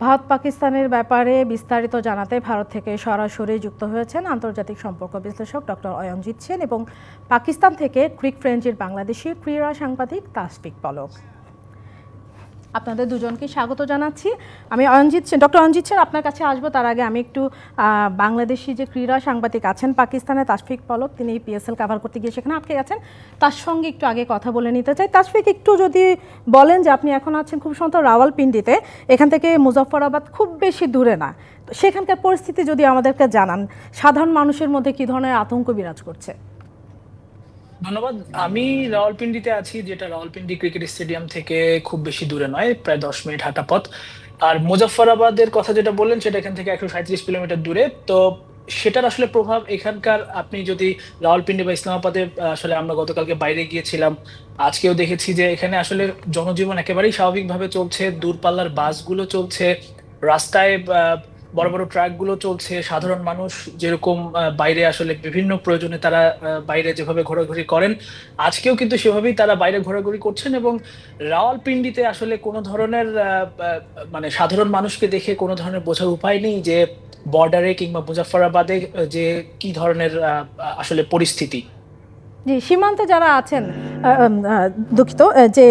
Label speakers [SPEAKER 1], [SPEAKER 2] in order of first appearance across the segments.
[SPEAKER 1] ভারত পাকিস্তানের ব্যাপারে বিস্তারিত জানাতে ভারত থেকে সরাসরি যুক্ত হয়েছেন আন্তর্জাতিক সম্পর্ক বিশ্লেষক ডক্টর অয়নজিৎ সেন এবং পাকিস্তান থেকে ক্রিক ফ্রেঞ্চের বাংলাদেশি ক্রীড়া সাংবাদিক তাসফিক পলক। আপনাদের দুজনকে স্বাগত জানাচ্ছি। আমি অয়নজিৎ সেন, ডক্টর অয়নজিৎ সেন, আপনার কাছে আসব। তার আগে আমি একটু বাংলাদেশি যে ক্রীড়া সাংবাদিক আছেন পাকিস্তানে তাসফিক পলক, তিনি এই পিএসএল কাভার করতে গিয়ে সেখানে আটকে গেছেন। তার সঙ্গে একটু আগে কথা বলে নিতে চাই। তাসফিক একটু যদি বলেন যে আপনি এখন আছেন খুব সম্ভবত রাওয়ালপিন্ডিতে। এখান থেকে মুজফফরাবাদ খুব বেশি দূরে না। সেখানকার পরিস্থিতি যদি আমাদেরকে জানান, সাধারণ মানুষের মধ্যে কী ধরনের আতঙ্ক বিরাজ করছে?
[SPEAKER 2] ধন্যবাদ। আমি রাওয়ালপিন্ডিতে আছি, যেটা রাওয়ালপিন্ডি ক্রিকেট স্টেডিয়াম থেকে খুব বেশি দূরে নয়, প্রায় দশ মিনিট হাঁটা পথ। আর মুজফফরাবাদের কথা যেটা বললেন, সেটা এখান থেকে একশো সাঁত্রিশ কিলোমিটার দূরে। তো সেটার আসলে প্রভাব এখানকার, আপনি যদি রাওয়ালপিন্ডি বা ইসলামাবাদে, আসলে আমরা গতকালকে বাইরে গিয়েছিলাম, আজকেও দেখেছি যে এখানে আসলে জনজীবন একেবারেই স্বাভাবিকভাবে চলছে, দূরপাল্লার বাসগুলো চলছে, রাস্তায় বড় বড় ট্রাকগুলো চলছে সাধারণ মানুষ যেরকম বাইরে আসলে বিভিন্ন প্রয়োজনে তারা বাইরে যেভাবে ঘোরাঘুরি করেন আজকেও কিন্তু সেভাবেই তারা বাইরে ঘোরাঘুরি করছেন এবং রাওয়ালপিন্ডিতে আসলে কোনো ধরনের মানে সাধারণ মানুষকে দেখে কোনো ধরনের বোঝার উপায় নেই যে বর্ডারে কিংবা মুজাফফরাবাদে আহ, যে কি ধরনের আসলে পরিস্থিতি।
[SPEAKER 1] জি সীমান্তে যারা আছেন দুঃখিত যে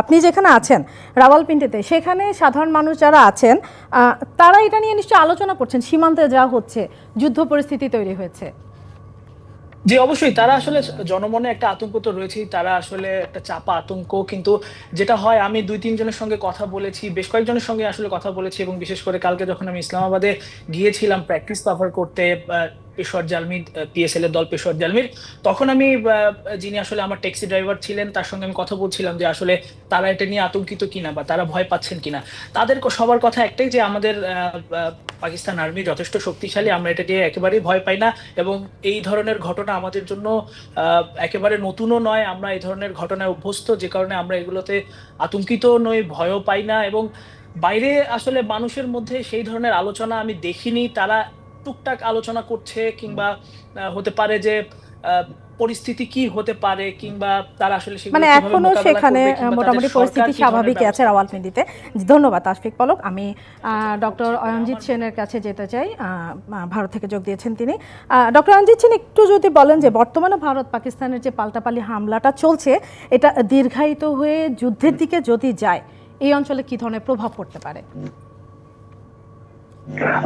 [SPEAKER 1] আপনি যেখানে আছেন, রাওয়ালপিন্ডিতে, সেখানে সাধারণ মানুষ যারা আছেন তারা এটা নিয়ে নিশ্চয়ই আলোচনা করছেন, সীমান্তে যা হচ্ছে, যুদ্ধ পরিস্থিতি তৈরি হয়েছে।
[SPEAKER 2] জি, অবশ্যই, তারা আসলে জনমনে একটা আতঙ্ক তো রয়েছেই, তারা আসলে একটা চাপা আতঙ্ক, কিন্তু যেটা হয়, আমি দুই তিনজনের সঙ্গে কথা বলেছি, বেশ কয়েকজনের সঙ্গে আসলে কথা বলেছি, এবং বিশেষ করে কালকে যখন আমি ইসলামাবাদে গিয়েছিলাম প্র্যাকটিস কভার করতে পেশোয়ার জালমি পিএসএল এর দল পেশোয়ার জালমির। তখন আমি যিনি আসলে আমার ট্যাক্সি ড্রাইভার ছিলেন, তার সঙ্গে আমি কথা বলছিলাম যে আসলে তারা এটা নিয়ে আতঙ্কিত কিনা বা তারা ভয় পাচ্ছেন কিনা। তাদের সবার কথা একটাই যে আমাদের পাকিস্তান আর্মি যথেষ্ট শক্তিশালী, আমরা এটা নিয়ে একেবারেই ভয় পাই না এবং এই ধরনের ঘটনা আমাদের জন্য একেবারে নতুনও নয়। আমরা এই ধরনের ঘটনায় অভ্যস্ত, যে কারণে আমরা এগুলোতে আতঙ্কিত নই, ভয়ও পাই না এবং বাইরে আসলে মানুষের মধ্যে সেই ধরনের আলোচনা আমি দেখিনি। তারা টুকটাক আলোচনা করছে কিংবা হতে পারে যে পরিস্থিতি কি হতে পারে কিংবা তারা আসলে
[SPEAKER 1] মানে
[SPEAKER 2] এখনও
[SPEAKER 1] সেখানে মোটামুটি পরিস্থিতি স্বাভাবিকই আছে রাওয়ালপিন্ডিতে ধন্যবাদ তাসফিক পলক। আমি ডক্টর অয়নজিৎ সেনের কাছে যেতে চাই। ভারত থেকে যোগ দিয়েছেন তিনি। ডক্টর অয়নজিৎ সেন একটু যদি বলেন যে বর্তমানে ভারত পাকিস্তানের যে পাল্টাপাল্টি হামলাটা চলছে এটা দীর্ঘায়িত হয়ে যুদ্ধের দিকে যদি যায় এই অঞ্চলে কি ধরনের প্রভাব পড়তে পারে?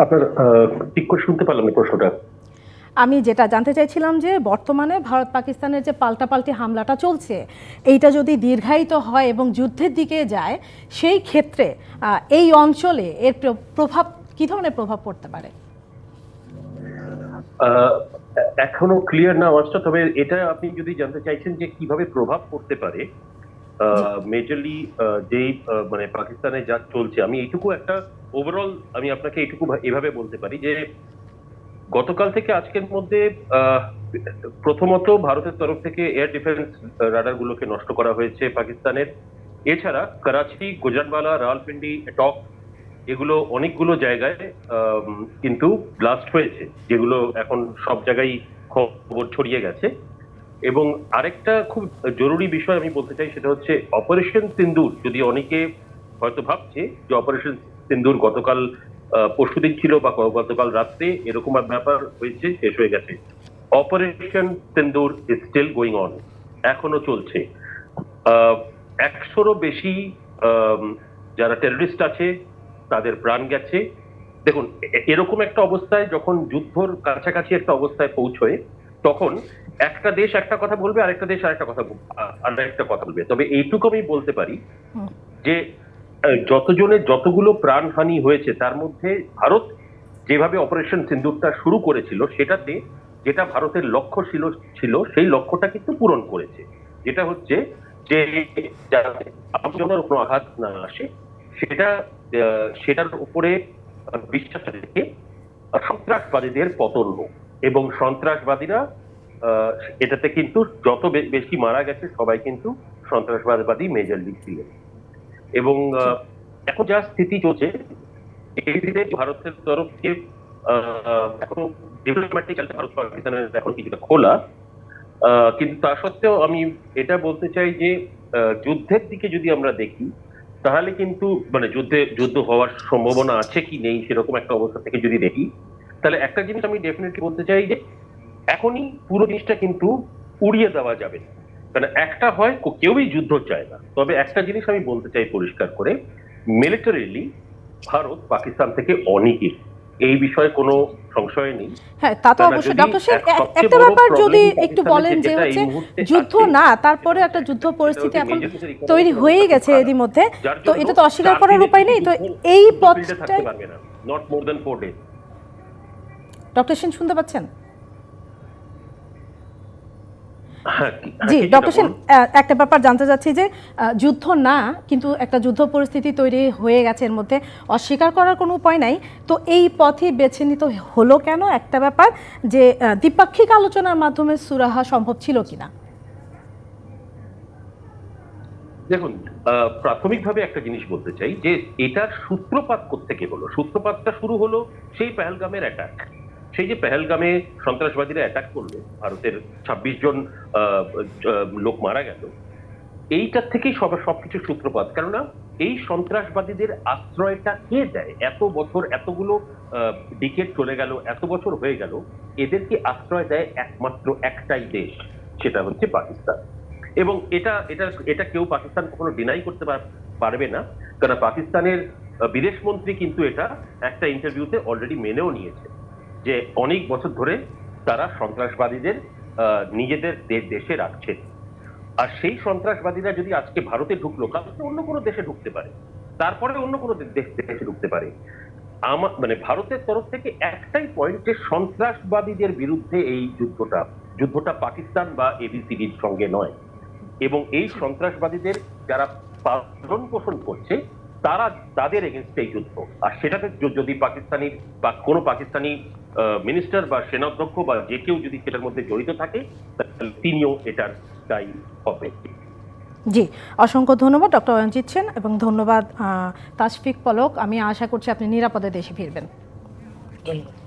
[SPEAKER 3] আপনার ঠিক করে শুনতে পারলাম প্রশ্নটা।
[SPEAKER 1] আমি যেটা জানতে চাইছিলাম যে বর্তমানে ভারত পাকিস্তানের যে পাল্টাপাল্টি হামলাটা চলছে এইটা যদি দীর্ঘায়িত হয় এবং যুদ্ধের দিকে যায় সেই ক্ষেত্রে এই অঞ্চলে এর প্রভাব কি ধরনের প্রভাব পড়তে পারে?
[SPEAKER 3] এখনও ক্লিয়ার না আওয়াজটা তবে এটা আপনি যদি জানতে চাইছেন যে কীভাবে প্রভাব পড়তে পারে মেজরলি যেই আহ, মানে পাকিস্তানে যা চলছে আমি এইটুকু একটা ওভারঅল আমি আপনাকে এইটুকু এভাবে বলতে পারি যে গতকাল থেকে আজকের মধ্যে প্রথমত ভারতের তরফ থেকে এয়ার ডিফেন্স রাডার গুলোকে নষ্ট করা হয়েছে পাকিস্তানের। এছাড়া করাচি গুজরাটওয়ালা রাওয়ালপিন্ডি টক এগুলো অনেকগুলো জায়গায় কিন্তু ব্লাস্ট হয়েছে যেগুলো এখন সব জায়গায় খবর ছড়িয়ে গেছে। এবং আরেকটা খুব জরুরি বিষয় আমি বলতে চাই, সেটা হচ্ছে অপারেশন সিন্দুর যদি অনেকে হয়তো ভাবছে যে অপারেশন সিন্দুর গতকাল পরশুদিন ছিল বা গতকাল রাত্রে এরকম ব্যাপার হয়েছে, শেষ হয়ে গেছে। Operation Sindoor is still going on এখনও চলছে। একশোরও বেশি যারা টেররিস্ট আছে, তাদের প্রাণ গেছে। দেখুন এরকম একটা অবস্থায় যখন যুদ্ধর কাছাকাছি একটা অবস্থায় পৌঁছয়, তখন একটা দেশ একটা কথা বলবে আরেকটা দেশ আরেকটা কথা আরেকটা কথা বলবে। তবে এইটুকু আমি বলতে পারি যে যতজনের যতগুলো প্রাণহানি হয়েছে তার মধ্যে ভারত যেভাবে অপারেশন সিন্দুরটা শুরু করেছিল সেটাতে যেটা ভারতের লক্ষ্য ছিল ছিল সেই লক্ষ্যটা কিন্তু পূরণ করেছে। যেটা হচ্ছে যে আমজনের কোনো আঘাত না আসে সেটা সেটার উপরে বিশ্বাস রেখে সন্ত্রাসবাদীদের পতন হোক। এবং সন্ত্রাসবাদীরা এটাতে কিন্তু যত বেশি মারা গেছে সবাই কিন্তু সন্ত্রাসবাদী মেজরলি ছিলেন এবং আহ, এখন যা স্থিতি চলছে এই ভারতের তরফ থেকে এখন ডিপ্লোম্যাটিক ভারত পাকিস্তানের এখন কিছুটা খোলা। কিন্তু তা সত্ত্বেও আমি এটা বলতে চাই যে যুদ্ধের দিকে যদি আমরা দেখি তাহলে কিন্তু মানে যুদ্ধে যুদ্ধ হওয়ার সম্ভাবনা আছে কি নেই সেরকম একটা অবস্থা থেকে যদি দেখি তাহলে একটা জিনিস আমি ডেফিনেটলি বলতে চাই যে এখনই পুরো জিনিসটা কিন্তু উড়িয়ে দেওয়া যাবে। কারণ একটা হয় কেউই যুদ্ধ চায় না। তবে একটা জিনিস আমি বলতে চাই পরিষ্কার করে মিলিটারিলি ভারত পাকিস্তান থেকে অনেকই এই বিষয়ে কোনো সংশয় নেই।
[SPEAKER 1] হ্যাঁ তা তো অবশ্যই। ডক্টর সেন একটা ব্যাপার যদি একটু বলেন যে হচ্ছে যুদ্ধ না তারপরে একটা যুদ্ধ পরিস্থিতি এখন তৈরি হয়েই গেছে এরই মধ্যে। তো এটা তো অস্বীকার করার উপায় নেই। তো এই
[SPEAKER 3] না। Not more than four days
[SPEAKER 1] doctor Sen শুনতে পাচ্ছেন
[SPEAKER 3] হ্যাঁ কি- হ্যাঁ,
[SPEAKER 1] জি ডক্টর সেন একটা ব্যাপার জানতে চাচ্ছি যে যুদ্ধ না কিন্তু একটা যুদ্ধ পরিস্থিতি তৈরি হয়ে গেছে এর মধ্যে অস্বীকার করার কোনো উপায় নাই। তো এই পথে বেছে নিতে হলো কেন? একটা ব্যাপার যে দ্বিপাক্ষিক আলোচনার মাধ্যমে সুরাহা সম্ভব ছিল কিনা?
[SPEAKER 3] দেখুন আহ, প্রাথমিকভাবে একটা জিনিস বলতে চাই যে এটার সূত্রপাত থেকে হলো? সূত্রপাতটা শুরু হলো সেই পেহেলগামের অ্যাটাক সেই যে পেহেলগামে সন্ত্রাসবাদীরা অ্যাটাক করল, ভারতের ছাব্বিশ জন লোক মারা গেল, এইটার থেকেই সব, সবকিছু সূত্রপাত। কেননা এই সন্ত্রাসবাদীদের আশ্রয়টা কে দেয়? এত বছর এতগুলো ডিকেট চলে গেল, এত বছর হয়ে গেল, এদেরকে আশ্রয় দেয় একমাত্র একটাই দেশ, সেটা হচ্ছে পাকিস্তান। এবং এটা এটা এটা কেউ পাকিস্তান কখনো ডিনাই করতে পার- পারবে না কারণ পাকিস্তানের বিদেশ মন্ত্রী কিন্তু এটা একটা ইন্টারভিউতে অলরেডি মেনেও নিয়েছে। যে অনেক বছর ধরে তারা সন্ত্রাসবাদীদের নিজেদের দেশে রাখছে। আর সেই সন্ত্রাসবাদীরা যদি আজকে ভারতে ঢুকলো কালকে অন্য কোনো দেশে ঢুকতে পারে। তারপরে অন্য কোনো দেশে ঢুকতে পারে। আমার মানে ভারতের তরফ থেকে একটাই পয়েন্ট যে সন্ত্রাসবাদীদের বিরুদ্ধে এই যুদ্ধটা যুদ্ধটা পাকিস্তান বা এবিসিডির সঙ্গে নয়। এবং এই সন্ত্রাসবাদীদের যারা পালন পোষণ করছে, তারা, তাদের এগেনস্ট এই যুদ্ধ। আর সেটাতে যদি পাকিস্তানি বা কোনো পাকিস্তানি মিনিস্টার বা সেনাধ্যক্ষ বা যে কেউ যদি সেটার মধ্যে জড়িত থাকে তাহলে তিনিও এটার দায়ী হবে।
[SPEAKER 1] জি অসংখ্য ধন্যবাদ ডক্টর অয়নজিৎ সেন এবং ধন্যবাদ তাসফিক পলক। আমি আশা করছি আপনি নিরাপদে দেশে ফিরবেন।
[SPEAKER 2] ধন্যবাদ।